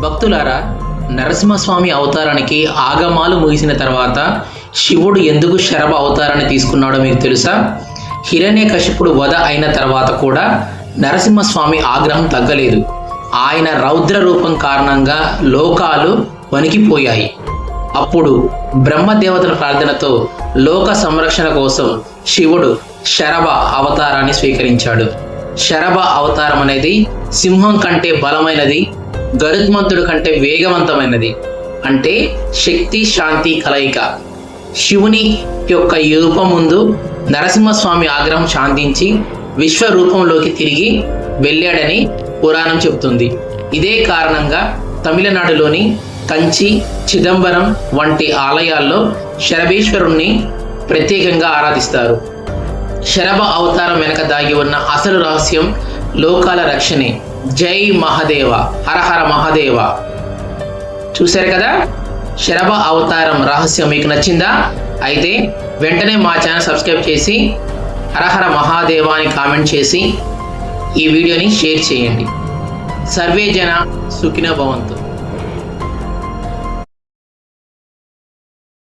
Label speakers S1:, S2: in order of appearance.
S1: భక్తులారా నరసింహస్వామి అవతారానికి ఆగమాలు ముగిసిన తర్వాత శివుడు ఎందుకు శరభ అవతారాన్ని తీసుకున్నాడో మీకు తెలుసా? హిరణ్యకశిపుడు వధ అయిన తర్వాత కూడా నరసింహస్వామి ఆగ్రహం తగ్గలేదు. ఆయన రౌద్ర రూపం కారణంగా లోకాలు వణికిపోయాయి. అప్పుడు బ్రహ్మదేవతల ప్రార్థనతో లోక సంరక్షణ కోసం శివుడు శరభ అవతారాన్ని స్వీకరించాడు. శరభ అవతారం అనేది సింహం కంటే బలమైనది గరుత్మంతుడు కంటే వేగవంతమైనది. అంటే శక్తి శాంతి కలయిక. శివుని యొక్క ఈ రూపం ముందు నరసింహస్వామి ఆగ్రహం శాంతించి విశ్వరూపంలోకి తిరిగి వెళ్ళాడని పురాణం చెబుతుంది. ఇదే కారణంగా తమిళనాడులోని కంచి చిదంబరం వంటి ఆలయాల్లో శరభేశ్వరుణ్ణి ప్రత్యేకంగా ఆరాధిస్తారు. శరభ అవతారం వెనక దాగి ఉన్న అసలు రహస్యం లోకాల రక్షణే. జై మహదేవ హరహర మహదేవ. చూశారు కదా? శరభ అవతారం రహస్యం మీకు నచ్చిందా? అయితే వెంటనే మా ఛానల్ సబ్స్క్రైబ్ చేసి హరహర మహాదేవ అని కామెంట్ చేసి ఈ వీడియోని షేర్ చేయండి. సర్వే జన సుఖిన భవంతు.